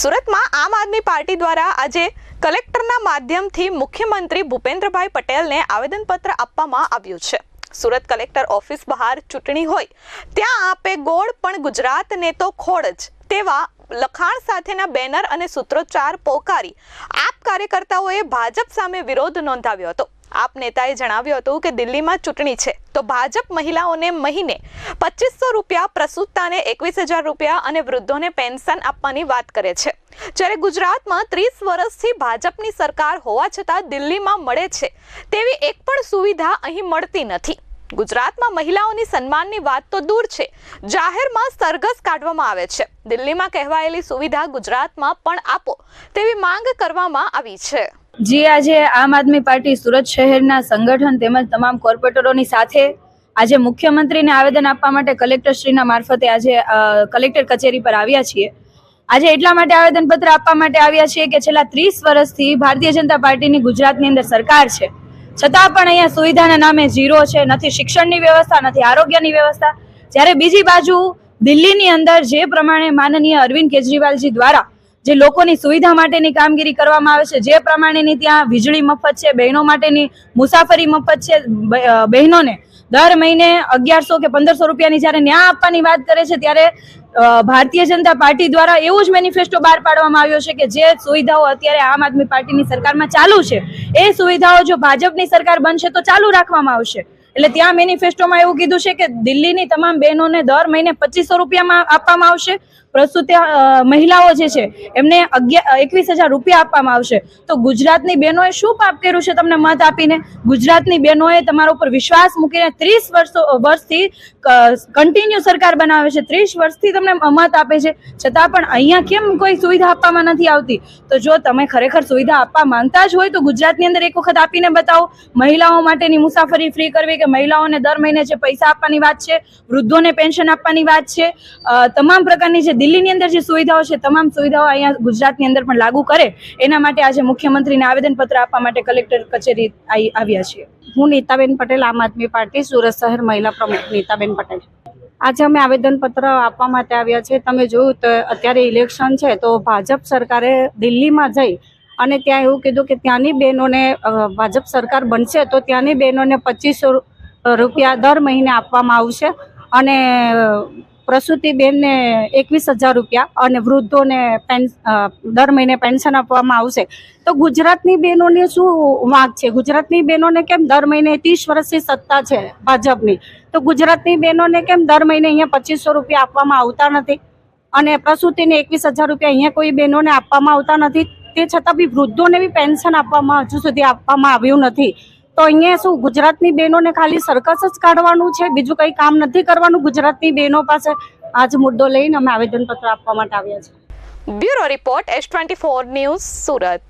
સુરતમાં આમ આદમી પાર્ટી દ્વારા આજે કલેક્ટરના માધ્યમથી મુખ્યમંત્રી ભૂપેન્દ્રભાઈ પટેલને આવેદનપત્ર આપવામાં આવ્યું છે. સુરત કલેક્ટર ઓફિસ બહાર ચૂંટણી હોય, ત્યાં આપે ગોળ પણ ગુજરાતને તો ખોડ જ, તેવા લખાણ સાથેના બેનર અને સૂત્રોચ્ચાર પોકારી આપ કાર્યકર્તાઓએ ભાજપ સામે વિરોધ નોંધાવ્યો હતો. આપ નેતાએ જણાવ્યું હતું કે દિલ્હીમાં ચૂંટણી છે. તો ભાજપ મહિલાઓને મહિને પચીસો રૂપિયા પ્રસૂતાને એકવીસ હજાર રૂપિયા અને વૃદ્ધોને પેન્શન આપવાની વાત કરે છે. જ્યારે ગુજરાતમાં ત્રીસ વર્ષથી ભાજપની સરકાર હોવા છતાં દિલ્હીમાં મળે છે, તેવી એક પણ સુવિધા અહીં મળતી નથી. ગુજરાતમાં મહિલાઓની સન્માનની વાત તો દૂર છે, જાહેરમાં સરઘસ કાઢવામાં આવે છે. દિલ્હીમાં કહેવાયેલી સુવિધા ગુજરાતમાં પણ આપો તેવી માંગ કરવામાં આવી છે. જે, આજે આમ આદમી પાર્ટી સુરત શહેરના સંગઠન તેમજ તમામ કોર્પોરેટરોની સાથે આજે મુખ્યમંત્રીને આવેદન આપવા માટે કલેક્ટરશ્રીના મારફતે આજે કલેક્ટર કચેરી પર આવ્યા છીએ. આજે એટલા માટે આવેદનપત્ર આપવા માટે આવ્યા છીએ કે છેલ્લા ત્રીસ વર્ષથી ભારતીય જનતા પાર્ટીની ગુજરાતની અંદર સરકાર છે. છતાં પણ અહીંયા સુવિધાના નામે ઝીરો છે, નથી શિક્ષણની વ્યવસ્થા, નથી આરોગ્યની વ્યવસ્થા. જ્યારે બીજી બાજુ દિલ્હીની અંદર જે પ્રમાણે માનનીય અરવિંદ કેજરીવાલજી દ્વારા જે લોકોની સુવિધા માટેની કામગીરી કરવામાં આવે છે, જે પ્રમાણેની ત્યાં વીજળી મફત છે, બહેનો માટેની મુસાફરી મફત છે બહેનોને દર મહિને અગિયારસો કે પંદરસો રૂપિયાની જ્યારે ન્યાય આપવાની વાત કરે છે, ત્યારે ભારતીય જનતા પાર્ટી દ્વારા એવું જ મેનિફેસ્ટો બહાર પાડવામાં આવ્યો છે કે જે સુવિધાઓ અત્યારે આમ આદમી પાર્ટીની સરકારમાં ચાલુ છે, એ સુવિધાઓ જો ભાજપની સરકાર બનશે તો ચાલુ રાખવામાં આવશે. એટલે ત્યાં મેનિફેસ્ટોમાં એવું કીધું છે કે દિલ્હીની તમામ બહેનોને દર મહિને પચીસો રૂપિયામાં આપવામાં આવશે પ્રસ્તુત મહિલાઓ જે છે, એમને અગિયાર એકવીસ હજાર રૂપિયા આપવામાં આવશે. તો ગુજરાતની બહેનોએ શું પાપ કર્યું છે તમને મત આપીને? ગુજરાતની બહેનોએ તમારા ઉપર વિશ્વાસ મૂકીને ત્રીસ વર્ષો વર્ષથી કન્ટિન્યુ સરકાર બનાવે છે. ત્રીસ વર્ષથી તમને મત આપે છે. છતાં પણ અહીંયા કેમ કોઈ સુવિધા આપવામાં નથી આવતી? તો જો તમે ખરેખર સુવિધા આપવા માંગતા જ હોય તો ગુજરાતની અંદર એક વખત આપીને બતાવો. મહિલાઓ માટેની મુસાફરી ફ્રી કરવી કે મહિલાઓને દર મહિને જે પૈસા આપવાની વાત છે, વૃદ્ધોને પેન્શન આપવાની વાત છે તમામ પ્રકારની જે દિલ્હીની અંદર જે સુવિધાઓ છે, તમામ સુવિધાઓ અહીંયા ગુજરાતની અંદર પણ લાગુ કરે, એના માટે આજે મુખ્યમંત્રીને આવેદનપત્ર આપવા માટે કલેક્ટર કચેરી આવ્યા છીએ. હું નીતાબેન પટેલ, આમ આદમી પાર્ટી, સુરત શહેર મહિલા પ્રમુખ નીતાબેન પટેલ. આજે અમે આવેદનપત્ર આપવા માટે આવ્યા છે તમે જોયું તો અત્યારે ઇલેક્શન છે, તો ભાજપ સરકારે દિલ્હીમાં જઈ અને ત્યાં એવું કીધું કે ત્યાંની બહેનોને ભાજપ સરકાર બનશે તો ત્યાંની બહેનોને પચીસો રૂપિયા દર મહિને આપવામાં આવશે અને પ્રસૂતિબેનને એકવીસ હજાર રૂપિયા અને વૃદ્ધોને પેન દર મહિને પેન્શન આપવામાં આવશે. તો ગુજરાતની બહેનોની શું વાંક છે? ગુજરાતની બહેનોને કેમ દર મહિને ત્રીસ વર્ષથી સત્તા છે ભાજપની? તો ગુજરાતની બહેનોને કેમ દર મહિને અહીંયા પચીસો રૂપિયા આપવામાં આવતા નથી? અને પ્રસૂતિને એકવીસ હજાર રૂપિયા અહીંયા કોઈ બહેનોને આપવામાં આવતા નથી? તે છતાં બી વૃદ્ધોને બી પેન્શન આપવામાં હજુ સુધી આપવામાં આવ્યું નથી. તો અહીંયા શું, ગુજરાતની બહેનોને ખાલી સરકસ જ કાઢવાનું છે? બીજું કંઈ કામ નથી કરવાનું ગુજરાતની બહેનો પાસે? આજ મુદ્દો લઈને અમે આવેદનપત્ર આપવા માટે આવ્યા છે bureau report S twenty four news Surat.